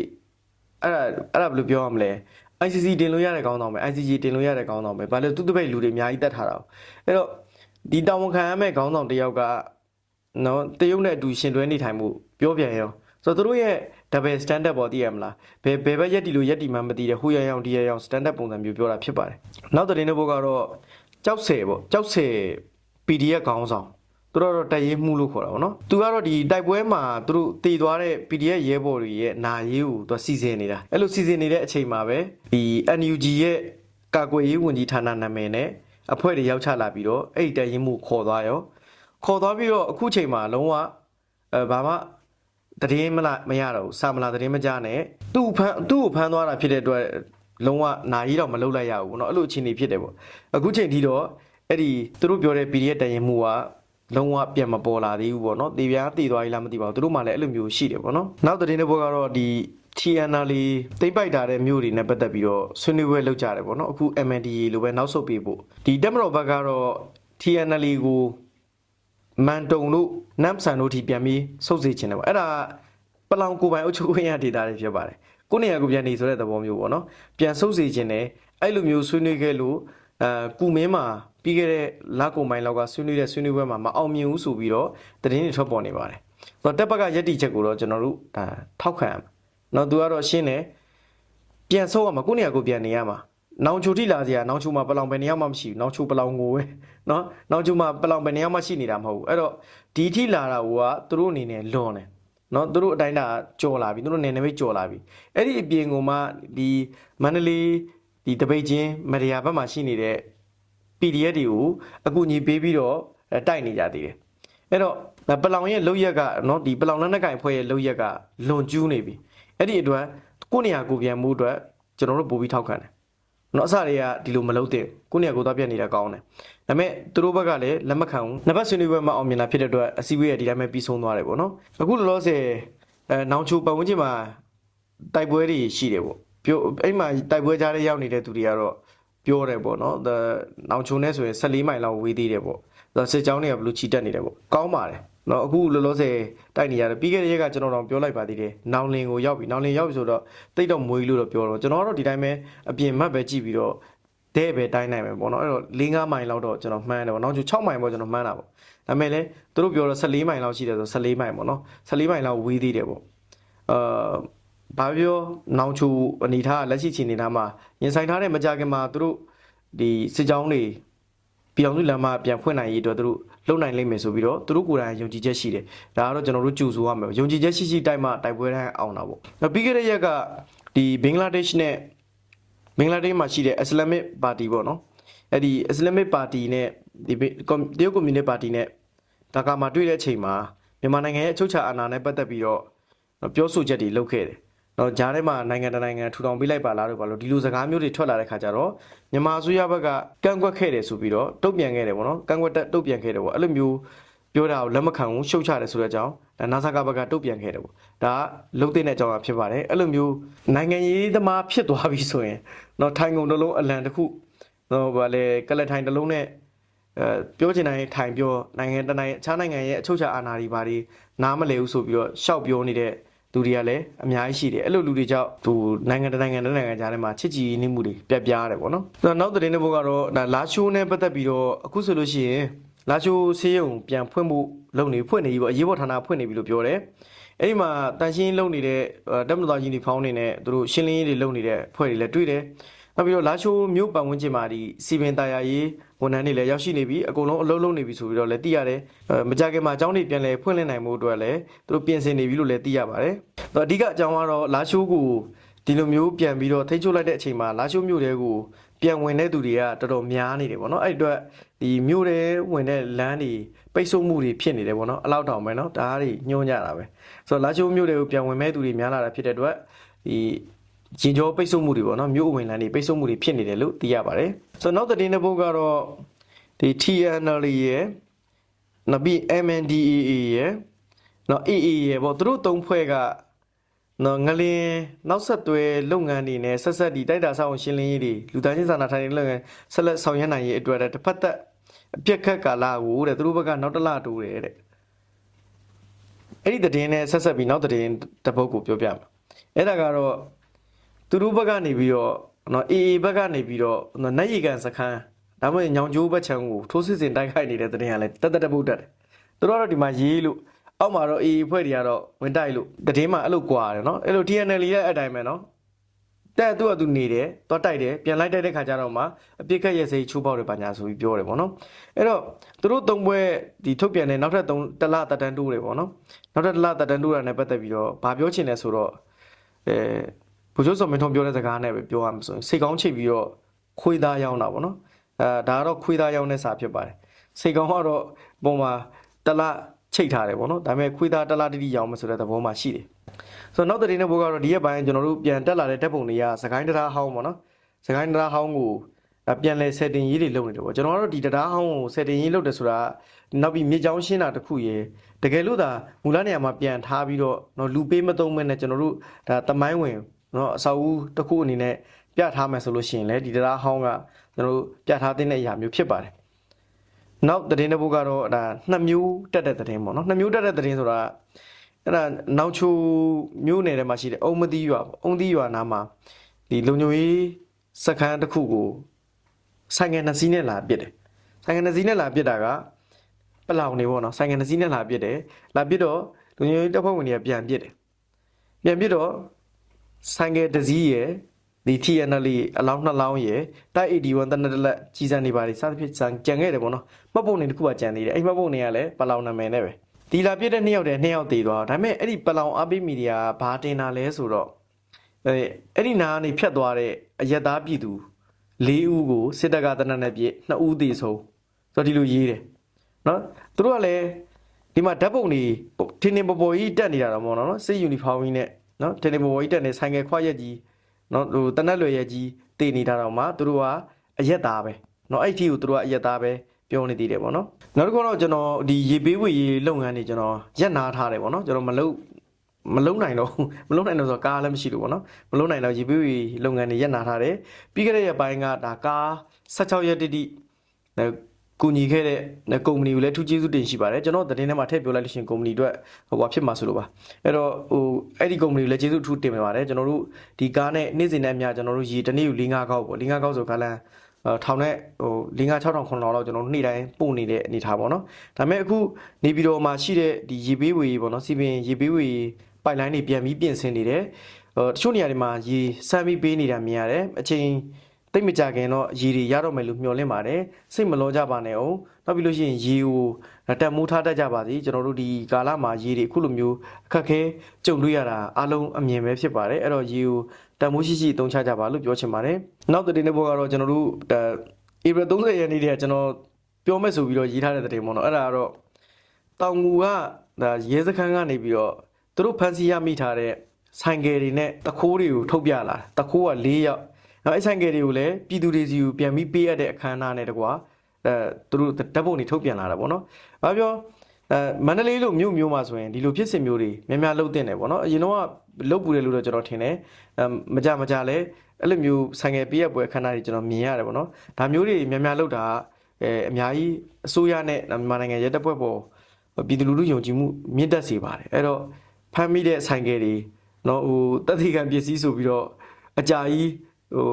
အဲ့ဒါအဲ့ဒါဘယ်လိုပြောရမလဲ ICC တင်လို့ရတဲ့ခေါင်းဆောင်ပဲ ICC တင်လို့ရတဲ့ခေါင်းဆောင်ပဲဘာလို့သူတပိတ်လူတွေအများကြီးတတ်ထားတာအဲ့တော့ ဒီတောင်ဝန်ခံရမဲ့ခေါင်းဆောင်တစ်ယောက်ကနော်တရုတ်နဲ့အတူရှင်တွဲနေထိုင်မှုပြောပြန်ရောဆိုတော့သူတို့ရဲ့ double standard ပေါ်သိရမလားဘယ်ဘယ်ဘက်ရက်တီလို့ရက်တီမှမသိတဲ့ဟိုရရောင်ဒီရရောင် standard ပုံစံမျိုးပြောတာဖြစ်ပါတယ်နောက်တဲ့တဲ့ဘုတ်ကတော့ကြောက်ဆယ်ပေါ့ကြောက်ဆယ် PDF ခေါင်းဆောင်သူတို့တော့တိုက်ရေးမှုလို့ခေါ်တာပေါ့နော်သူကတော့ဒီတိုက်ပွဲမှာသူတို့တည်သွားတဲ့ PDF ရဲဘော်တွေရဲ့နာရေးကိုသူစီစဉ်နေတာအဲ့လိုစီစဉ်နေတဲ့အချိန်မှာပဲဒီ NUG ရဲ့ကာကွယ်ရေးဝန်ကြီးဌာနနာမည်နဲ့ အဖွဲ့တွေရောက်ချလာပြီးတော့အဲ့ဒီတိုက်ရေးမှုခေါ်သွားရောခေါ်သွားပြီးတော့အခုချိန်မှာလုံးဝအဲဘာမှတည်င်းမလားမရတော့ဘူးစာမလားတည်င်းမကြနဲ့သူ့ဖမ်းသူ့ကိုဖမ်းသွားတာဖြစ်တဲ့အတွက်လုံးဝနာရီတော့မလုပ်လိုက်ရဘူးเนาะအဲ့လိုအခြေအနေဖြစ်တယ်ပေါ့အခုချိန်ထိတော့အဲ့ဒီသူတို့ပြောတဲ့ PDF တိုင်ရင်မှုက လုံးဝပြန်မပေါ်လာသေးဘူးပေါ့နော်။တေပြားတည်သွားပြီလားမသိပါဘူး။သူတို့မှလည်းအဲ့လိုမျိုးရှိတယ်ပေါ့နော်။နောက်သတင်းတစ်ပုဒ်ကတော့ဒီ TNL တိတ်ပိုက်တာတဲ့မြို့တွေနဲ့ပတ်သက်ပြီးတော့ဆွေးနွေးပွဲလုပ်ကြတယ်ပေါ့နော်။အခု MNDA လိုပဲနောက်ဆုတ်ပေးဖို့ဒီတက်မတော်ဘက်ကတော့ TNL ကိုမန်တုံတို့နမ်ဆန်တို့ထိပြန်ပြီးစုပ်စေချင်တယ်ပေါ့။အဲ့ဒါပလောင်ကိုပိုင်အုပ်ချုပ်ခွင့်ရဒေတာတွေဖြစ်ပါတယ်။ကိုနေရကိုပြန်နေဆိုတဲ့သဘောမျိုးပေါ့နော်။ပြန်စုပ်စေချင်တယ်။အဲ့လိုမျိုးဆွေးနွေးခဲ့လို့အဲကုမင်းမှာပြီးခဲ့တဲ့လကုံပိုင်းလောက်ကဆွေးနွေးတဲ့ဆွေးနွေးပွဲမှာမအောင်မြင်ဘူးဆိုပြီးတော့သတင်းတွေထွက်ပေါ်နေပါတယ်။ဆိုတော့တက်ဘက်ကယက်တီချက်ကိုတော့ကျွန်တော်တို့ဒါထောက်ခံရမယ်။ နော်သူကတော့ရှင်းတယ်ပြန်ဆုပ်ရမှာကိုနေရာကိုပြန်နေရမှာ။နောင်ချိုထိလာစရာနောင်ချိုမှာပလောင်ပဲနေရာမှမရှိဘူး။နောင်ချိုပလောင်ကိုပဲနော်။နောင်ချိုမှာပလောင်ပဲနေရာမှရှိနေတာမဟုတ်ဘူး။အဲ့တော့ဒီထိလာတာကသူတို့အနေနဲ့လွန်တယ်။နော်သူတို့အတိုင်းတာကြော်လာပြီသူတို့နယ်နိမိတ်ကြော်လာပြီအဲ့ဒီအပြင်ကမှဒီမန္တလေးဒီတပိတ်ချင်းမရယာဘက်မှာရှိနေတဲ့ PDF တွေကိုအကူအညီပေးပြီးတော့အဲတိုက်နေကြသေးတယ်အဲ့တော့ပလောင်ရဲ့လောက်ရက်ကနော်ဒီပလောင်လက်နက်ကင်ဖွဲ့ရဲ့လောက်ရက်ကလွန်ကျူးနေပြီ အဲ့ဒီအတွက်ကိုယ့်နေရာကိုပြန်မှုအတွက်ကျွန်တော်တို့ပို့ပြီးထောက်ခံတယ်နော်အစတွေကဒီလိုမလုပ်တဲ့ကိုယ့်နေရာကိုသွားပြတ်နေတာကောင်းတယ်ဒါပေမဲ့သူတို့ဘက်ကလည်းလက်မခံဘူးနှစ်ဘက်ဆွေးနွေးပွဲမှာအောင်မြင်တာဖြစ်တဲ့အတွက်အစည်းအဝေးရဒီတိုင်းပဲပြီးဆုံးသွားတယ်ပေါ့နော်အခုလောလောဆယ်အဲနောင်ချိုပတ်ဝန်းကျင်မှာတိုက်ပွဲတွေရှိတယ်ပေါ့ပြောအဲ့မှာတိုက်ပွဲကြားထဲရောက်နေတဲ့သူတွေကတော့ပြောတယ်ပေါ့နော်ဒါနောင်ချိုနဲ့ဆိုရင်14မိုင်လောက်ဝေးသေးတယ်ပေါ့ဒါစစ်ကြောင်းတွေကဘလို့ချီတက်နေတယ်ပေါ့ကောင်းပါတယ် နော်အခုလောလောဆယ်တိုက်နေရတယ်ပြီးခဲ့တဲ့ရက်ကကျွန်တော်တော့ပြောလိုက်ပါသေးတယ်နောင်လင်ကိုရောက်ပြီနောင်လင်ရောက်ပြီဆိုတော့တိတ်တော့မွေးလို့တော့ပြောတော့ကျွန်တော်ကတော့ဒီတိုင်းပဲအပြင်မတ်ပဲကြည့်ပြီးတော့တဲ့ပဲတိုင်းနိုင်မယ်ပေါ့နော်အဲ့တော့၄၅မိုင်လောက်တော့ကျွန်တော်မှန်းတယ်ပေါ့နောက်ကျ6မိုင်ပေါ့ကျွန်တော်မှန်းတာပေါ့ဒါပေမဲ့လည်းသူတို့ပြောတော့14မိုင်လောက်ရှိတယ်ဆို14မိုင်ပေါ့နော်14မိုင်လောက်ဝေးသေးတယ်ပေါ့အာဘာပြောနောင်ချူအနေထားလက်ရှိချီနေတာမှာရင်ဆိုင်ထားတဲ့မကြခင်မှာသူတို့ဒီစစ်ကြောင်းတွေပြောင်းစုလမ်းမပြန်ဖွင့်နိုင်ရေးအတွက်သူတို့ လုံနိုင်လိမ့်မယ်ဆိုပြီးတော့သူတို့ကိုယ်တိုင်ယုံကြည်ချက်ရှိတယ်ဒါကတော့ကျွန်တော်တို့ကြိုဆိုရမယ်ယုံကြည်ချက်ရှိရှိတိုက်မှတိုက်ပွဲတိုင်းအောင်တာပေါ့နောက်ပြီးခဲ့တဲ့ရက်ကဒီဘင်္ဂလားဒေ့ရှ်နဲ့ဘင်္ဂလားဒေ့ရှ်မှာရှိတဲ့ Islamic Party ပေါ့နော်အဲ့ဒီ Islamic Party နဲ့ဒီတရုတ်ကွန်မြူနတီပါတီနဲ့ဒါကမှတွေ့တဲ့အချိန်မှာမြန်မာနိုင်ငံရဲ့အချုပ်အခြာအာဏာနဲ့ပတ်သက်ပြီးတော့ပြောဆိုချက်တွေလုပ်ခဲ့တယ် တော့ဂျားထဲမှာနိုင်ငံတကာနိုင်ငံထူထောင်ပေးလိုက်ပါလားလို့ဘာလို့ဒီလိုစကားမျိုးတွေထွက်လာတဲ့ခါကျတော့မြန်မာအစိုးရဘက်ကကန့်ကွက်ခဲ့တယ်ဆိုပြီးတော့တုတ်ပြန်ခဲ့တယ်ပေါ့နော်ကန့်ကွက်တက်တုတ်ပြန်ခဲ့တယ်ပေါ့အဲ့လိုမျိုးပြောတာကိုလက်မခံဘူးရှုတ်ချတယ်ဆိုတဲ့အကြောင်းဒါနာဆာကဘက်ကတုတ်ပြန်ခဲ့တယ်ပေါ့ဒါကလုံတဲ့အကြောင်းအဖြစ်ပါတယ်အဲ့လိုမျိုးနိုင်ငံရေးသမားဖြစ်သွားပြီဆိုရင်တော့ထိုင်ကုန်တစ်လုံးအလံတစ်ခုတော့ဗာလေကလထိုင်တစ်လုံးနဲ့အဲပြောချင်တိုင်းထိုင်ပြောနိုင်ငံတနိုင်ငံအခြားနိုင်ငံရဲ့အချုပ်အခြာအာဏာတွေဘာတွေနားမလည်ဘူးဆိုပြီးတော့ရှောက်ပြောနေတဲ့ လူတွေကလည်းအများကြီးရှိတယ်အဲ့လိုလူတွေကြောင့်သူနိုင်ငံတစ်နိုင်ငံတစ်နိုင်ငံကြားထဲမှာချစ်ကြည်ရင်းနှီးမှုတွေပြတ်ပြားတယ်ပေါ့နော်။အဲ့တော့နောက်သတင်းတစ်ပုဒ်ကတော့ဒါလာရှိုးနဲ့ပတ်သက်ပြီးတော့အခုဆိုလို့ရှိရင်လာရှိုးဆေးရုံပြန်ဖွင့်ဖို့လုပ်နေဖွင့်နေပြီပေါ့အရေးပေါ်ဌာနဖွင့်နေပြီလို့ပြောတယ်။အဲ့ဒီမှာတန်ရှင်းလုပ်နေတဲ့အဲတက်မတော်ကြီးတွေဖောင်းနေနဲ့သူတို့ရှင်းလင်းရေးတွေလုပ်နေတဲ့ဖွဲ့တွေလည်းတွေ့တယ်။ နောက်ပြီးတော့လာရှိုးမြို့ပတ်ဝန်းကျင်မှာဒီစီပင်တာယာရေးဝန်ထမ်းတွေလည်းရောက်ရှိနေပြီအကုန်လုံးအလုပ်လုပ်နေပြီဆိုပြီးတော့လည်းသိရတယ်။အဲမကြခင်မှာအကြောင်းတွေပြန်လဲဖွင့်လှစ်နိုင်မှုအတွက်လည်းသူတို့ပြင်ဆင်နေပြီလို့လည်းသိရပါတယ်။တော့အဓိကအကြောင်းကတော့လာရှိုးကိုဒီလိုမျိုးပြန်ပြီးတော့ထိတ်ချုပ်လိုက်တဲ့အချိန်မှာလာရှိုးမြို့တဲကိုပြန်ဝင်တဲ့သူတွေကတော်တော်များနေတယ်ပေါ့နော်အဲ့ဒီအတွက်ဒီမြို့တဲဝင်တဲ့လမ်းတွေပိတ်ဆို့မှုတွေဖြစ်နေတယ်ပေါ့နော်အလောက်တောင်ပဲနော်ဒါအားတွေညှိုးကြတာပဲဆိုတော့လာရှိုးမြို့တဲကိုပြန်ဝင်မဲ့သူတွေများလာတာဖြစ်တဲ့အတွက်ဒီ ရင်ကျော်ပိတ်ဆို့မှုတွေပေါ့နော်မြို့အဝင်လမ်းတွေပိတ်ဆို့မှုတွေဖြစ်နေတယ်လို့သိရပါတယ်ဆိုတော့နောက်သတင်းတစ်ပုဒ်ကတော့ဒီ TNL ရဲ့နောက်ပြီး MNDAA ရဲ့နော် AA ရဲ့ပေါ့သူတို့သုံးဖွဲ့ကနော်ငလင်နောက်ဆက်တွဲလုပ်ငန်းတွေနဲ့ဆက်ဆက်ဒီတိုက်တာဆောင်ရှင်းလင်းရေးတွေလူသားချင်းစာနာထိုင်ရေးလုပ်ငန်းဆက်လက်ဆောင်ရွက်နိုင်ရေးအတွက်တစ်ဖက်သက်အပြက်ခတ်ကာလကိုတဲ့သူတို့ဘက်ကနောက်တစ်လတိုးတယ်တဲ့အဲ့ဒီသတင်းနဲ့ဆက်ဆက်ပြီးနောက်သတင်းတစ်ပုဒ်ကိုပြောပြမယ်အဲ့ဒါကတော့ သူတို့ဘက်ကနေပြီးတော့နော် AA ဘက်ကနေပြီးတော့နော်နတ်ရီကန်စခန်းဒါမှမဟုတ်ညောင်ကျိုးဘက်ခြမ်းကိုထိုးစစ်စင်တိုက်ခိုက်နေတဲ့သတင်းကလည်းတက်တက်တပုတ်တက်တယ်သူတို့ကတော့ဒီမှာရေးလို့အောက်မှာတော့ AA ဖွဲ့တွေကတော့ဝင်တိုက်လို့တည်င်းမှာအဲ့လိုကွာတယ်နော်အဲ့လို TNL ရဲ့အတိုင်းပဲနော်တဲ့သူကသူနေတယ်တော့တိုက်တယ်ပြန်လိုက်တိုက်တဲ့ခါကျတော့မှအပြစ်ခတ်ရဲ့စိတ်ချိုးပေါက်တယ်ပါညာဆိုပြီးပြောတယ်ပေါ့နော်အဲ့တော့သူတို့သုံးပွဲဒီထုတ်ပြန်တဲ့နောက်ထပ်သုံးတလတက်တန်းတိုးတယ်ပေါ့နော်နောက်ထပ်တလတက်တန်းတိုးတာနဲ့ပတ်သက်ပြီးတော့ဘာပြောချင်လဲဆိုတော့အဲ ဘုချုပ်စော်မင်းထွန်းပြောတဲ့စကားနဲ့ပဲပြောရမှာဆိုရင်စိတ်ကောင်းချိတ်ပြီးတော့ခွေးသားရောင်းတာပေါ့နော်အဲဒါကတော့ခွေးသားရောင်းတဲ့စာဖြစ်ပါတယ်စိတ်ကောင်းကတော့ပုံမှာတလချိတ်ထားတယ်ပေါ့နော်ဒါပေမဲ့ခွေးသားတလားတိတိရောင်းမဆိုတဲ့သဘောမှရှိတယ်ဆိုတော့နောက်တဲ့တဲ့ဘိုးကတော့ဒီရက်ပိုင်းကျွန်တော်တို့ပြန်တက်လာတဲ့တက်ပုံတွေကစကိုင်းတရားဟောင်းပေါ့နော်စကိုင်းတရားဟောင်းကိုဒါပြန်လဲ setting ရေးတွေလုပ်နေတယ်ပေါ့ကျွန်တော်တို့ဒီတရားဟောင်းကို setting ရေးလုပ်တယ်ဆိုတာနောက်ပြီးမြေကြောင်းရှင်းတာတစ်ခုရယ်တကယ်လို့ဒါမူလနေရာမှာပြန်ထားပြီးတော့နော်လူပေးမသုံးမဲနဲ့ကျွန်တော်တို့ဒါတမိုင်းဝင် နော်အစာအုပ်တစ်ခုအနေနဲ့ပြထားမယ်ဆိုလို့ရှိရင်လေဒီတရားဟောင်းကကျွန်တော်တို့ပြထားတဲ့အရာမျိုးဖြစ်ပါတယ်နောက်သတင်းတစ်ပုဒ်ကတော့ဒါနှစ်မျိုးတက်တဲ့သတင်းပေါ့နော်နှစ်မျိုးတက်တဲ့သတင်းဆိုတာအဲ့ဒါနောက်ချိုမျိုးနယ်ထဲမှာရှိတဲ့အုံမသီးရွာပေါ့အုံသီးရွာနားမှာဒီလုံညိုရေးစခန်းတစ်ခုကိုဆိုင်ငယ်နှစ်စီးနဲ့လာပစ်တယ်ဆိုင်ငယ်နှစ်စီးနဲ့လာပစ်တာကပလောင်နေပေါ့နော်ဆိုင်ငယ်နှစ်စီးနဲ့လာပစ်တယ်လာပစ်တော့လုံညိုရေးတပ်ဖွဲ့ဝင်တွေကပြန်ပစ်တယ်ပြန်ပစ်တော့ ဆိုင်ငယ်တစ်စီးရယ်ဒီ TNL အလောင်းနှစ်လောင်းရယ်တိုက်81တနက်တလက်ကြီးစံနေပါလိစသဖြင့်ကြံခဲ့တယ်ပေါ့နော်မှတ်ပုံနေတစ်ခုကကြံသေးတယ်အဲ့မှတ်ပုံနေကလည်းပလောင်နာမည်နဲ့ပဲဒီလာပြစ်တဲ့နှစ်ယောက်တည်းနှစ်ယောက်တည်သွားဒါပေမဲ့အဲ့ဒီပလောင်အပိမီဒီယာဘာတင်တာလဲဆိုတော့အဲအဲ့ဒီနာကနေဖြတ်သွားတဲ့အရက်သားပြည်သူ၄ဦးကိုစစ်တပ်ကတနက်နဲ့ပြစ်2ဦးသေဆုံးဆိုတော့ဒီလိုရေးတယ်နော်သူတို့ကလည်းဒီမှာဓာတ်ပုံတွေထင်းထင်းပေါ်ပေါ်ကြီးတက်နေတာတော့မဟုတ်နော်စစ်ယူနီဖောင်းကြီးနဲ့ နော်ထင်းထင်းပေါ်ပေါ်ကြီးတက်နေဆိုင်ငယ်ခွာရက်ကြီးနော်ဟိုတနက်လွယ်ရဲ့ကြီးတည်နေတာတော့မှသူတို့ကအရက်သားပဲနော်အဲ့ဒီကိုသူတို့ကအရက်သားပဲပြောနေသေးတယ်ပေါ့နော်နောက်တစ်ခုတော့ကျွန်တော်ဒီရေပေးဝေရေးလုပ်ငန်းတွေကျွန်တော်ရက်နာထားတယ်ပေါ့နော်ကျွန်တော်မလုပ်မလုံနိုင်တော့မလုံနိုင်တော့ဆိုတော့ကားလည်းမရှိလို့ပေါ့နော်မလုံနိုင်တော့ရေပေးဝေလုပ်ငန်းတွေရက်နာထားတယ်ပြီးခဲ့တဲ့ရက်ပိုင်းကဒါကား16ရက်တိတိအဲ ကူညီခဲ့တဲ့ကုမ္ပဏီကိုလည်းထူးကျေးဇူးတင်ရှိပါတယ်ကျွန်တော်သတင်းထဲမှာထည့်ပြောလိုက်လို့ရှိရင်ကုမ္ပဏီအတွက်ဟိုဘာဖြစ်မှာဆိုလို့ပါအဲ့တော့ဟိုအဲ့ဒီကုမ္ပဏီကိုလည်းကျေးဇူးအထူးတင်ပါတယ်ကျွန်တော်တို့ဒီကားနဲ့နေ့စဉ်နဲ့အများကျွန်တော်တို့ရေတစ်နေ့ကို၄၅ခေါက်ပေါ့၄၅ခေါက်ဆိုကားလန်ထောင်နဲ့ဟို၄၅6000 9000လောက်ကျွန်တော်တို့နေ့တိုင်းပို့နေတဲ့အနေထားပေါ့နော်ဒါပေမဲ့အခုနေပြည်တော်မှာရှိတဲ့ဒီရေပေးဝေပေါ့နော်စီပင်ရေပေးဝေပိုက်လိုင်းတွေပြန်ပြီးပြင်ဆင်နေတယ်ဟိုတချို့နေရာတွေမှာရေစမ်းပြီးပေးနေတာမြင်ရတယ်အချိန် တိတ်မကြခင်တော့ရေတွေရတော့မယ်လို့မျှော်လင့်ပါတယ်စိတ်မလောကြပါနဲ့အောင်နောက်ပြီးလို့ရှိရင်ရေကိုတက်မိုးထားတတ်ကြပါစေကျွန်တော်တို့ဒီကာလမှာရေတွေအခုလိုမျိုးအခက်ခဲကြုံတွေ့ရတာအားလုံးအမြင်ပဲဖြစ်ပါတယ်အဲ့တော့ရေကိုတက်မိုးရှိရှိသုံးချကြပါလို့ပြောချင်ပါတယ်နောက်တဲ့နေ့ဘောကတော့ကျွန်တော်တို့ဧပြီ30ရက်နေ့တည်းကကျွန်တော်ပြောမဲ့ဆိုပြီးတော့ရေးထားတဲ့တဲ့ပေါ့နော်အဲ့ဒါကတော့တောင်ငူကဒါရဲစခန်းကနေပြီးတော့သူတို့ဖန်စီရမိထားတဲ့ဆိုင်ကယ်တွေနဲ့တခိုးတွေကိုထုတ်ပြလာတခိုးက၄ယောက် နောက်အဲ့ဆိုင်ကယ်တွေကိုလည်းပြည်သူတွေစီကိုပြန်ပြီးပေးရတဲ့အခမ်းအနားနဲ့တကွာအဲသူတို့ဓာတ်ပုံတွေထုတ်ပြန်လာတာပေါ့နော်။ဘာပြောအဲမန္တလေးလိုမြို့မျိုးမှာဆိုရင်ဒီလိုဖြစ်စဉ်မျိုးတွေများများလုပ်တင်တယ်ပေါ့နော်။အရင်တော့ကလုပ်ပူတယ်လို့တော့ကျွန်တော်ထင်တယ်။အဲမကြမကြလဲအဲ့လိုမျိုးဆိုင်ကယ်ပေးရပွဲအခမ်းအနားတွေကျွန်တော်မြင်ရတယ်ပေါ့နော်။ဒါမျိုးတွေများများလုပ်တာအဲအများကြီးအစိုးရနဲ့မြန်မာနိုင်ငံရဲတပ်ဖွဲ့ပေါ်ပြည်သူလူထုယုံကြည်မှုမြင့်တက်စေပါတယ်။အဲ့တော့ဖမ်းမိတဲ့ဆိုင်ကယ်တွေနော်ဟိုတက်သေးကံပစ္စည်းဆိုပြီးတော့အကြာကြီး ဟို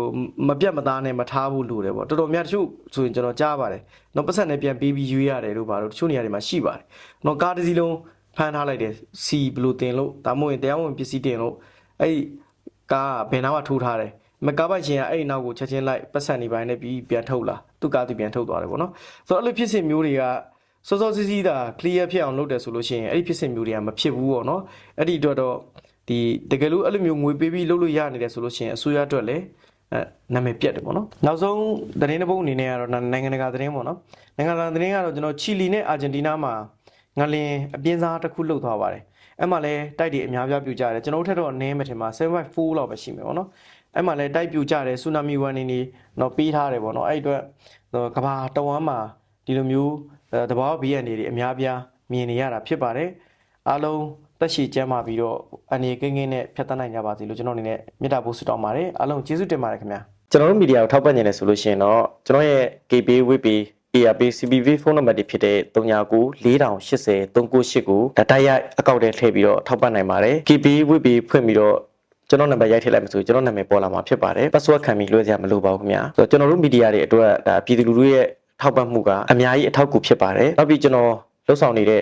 မပြတ်မသားနဲ့မထားဘူးလို့တယ်ပေါ့တော်တော်များတချို့ဆိုရင်ကျွန်တော်ကြားပါတယ်။နော်ပတ်စံနဲ့ပြန်ပေးပြီးယူရတယ်လို့ပါတော့တချို့နေရာတွေမှာရှိပါတယ်။နော်ကားတစ်စီးလုံးဖမ်းထားလိုက်တယ်စီဘလို့တင်လို့ဒါမှမဟုတ်ရင်တရားဝင်ပစ္စည်းတင်လို့အဲ့ဒီကားကဘယ်နားမှာထိုးထားတယ်။မကားပိုက်ရှင်ကအဲ့ဒီနောက်ကိုချက်ချင်းလိုက်ပတ်စံနေပိုင်းနဲ့ပြီးပြန်ထုတ်လာသူ့ကားသူပြန်ထုတ်သွားတယ်ပေါ့နော်။ဆိုတော့အဲ့လိုဖြစ်စဉ်မျိုးတွေကစောစောစီးစီးသာ clear ဖြစ်အောင်လုပ်တယ်ဆိုလို့ရှိရင်အဲ့ဒီဖြစ်စဉ်မျိုးတွေကမဖြစ်ဘူးပေါ့နော်။အဲ့ဒီအတွက်တော့ဒီတကယ်လို့အဲ့လိုမျိုးငွေပေးပြီးလုပ်လို့ရနေတယ်ဆိုလို့ရှိရင်အစိုးရအတွက်လည်းအဲ နာမည်ပြတ်တယ်ပေါ့နော်နောက်ဆုံးသတင်းတစ်ပုဒ်အနေနဲ့ကတော့နိုင်ငံတကာသတင်းပေါ့နော်နိုင်ငံတကာသတင်းကတော့ကျွန်တော်ချီလီနဲ့အာဂျင်တီးနားမှာငလင်အပြင်းစားတစ်ခုလှုပ်သွားပါတယ်အဲ့မှာလည်းတိုက်တွေအများပြားပြူကြတယ်ကျွန်တော်တို့ထက်တော့နည်းမယ်ထင်ပါ7.4လောက်ပဲရှိမယ်ပေါ့နော်အဲ့မှာလည်းတိုက်ပြူကြတယ်ဆူနာမီဝန်နေနေတော့ပေးထားတယ်ပေါ့နော်အဲ့အတွက်ကဘာတဝမ်းမှာဒီလိုမျိုးတဘာဘီယန်တွေအများပြားမြင်နေရတာဖြစ်ပါတယ်အားလုံး တက်ရှိကျမ်းမာပြီးတော့အနေကင်းကင်းနဲ့ဖြတ်သန်းနိုင်ကြပါစေလို့ကျွန်တော်အနေနဲ့မေတ္တာပို့ဆုတောင်းပါတယ်အားလုံးကျေးဇူးတင်ပါတယ်ခင်ဗျာကျွန်တော်တို့မီဒီယာကိုထောက်ပံ့နေတယ်ဆိုလို့ရှိရင်တော့ကျွန်တော်ရဲ့ KB WP ARP CPV ဖုန်းနံပါတ်တွေဖြစ်တဲ့39 4080 398ကိုဒါတိုက်ရိုက်အကောင့်ထဲထည့်ပြီးတော့ထောက်ပံ့နိုင်ပါတယ် KB WP ဖွင့်ပြီးတော့ကျွန်တော်နံပါတ်ရိုက်ထည့်လိုက်မှဆိုကျွန်တော်နာမည်ပေါ်လာမှာဖြစ်ပါတယ် password ခံပြီးလွှဲစရာမလိုပါဘူးခင်ဗျာဆိုတော့ကျွန်တော်တို့မီဒီယာတွေအတွက်ဒါပြည်သူလူထုရဲ့ထောက်ပံ့မှုကအများကြီးအထောက်အကူဖြစ်ပါတယ်နောက်ပြီးကျွန်တော်လှုပ်ဆောင်နေတဲ့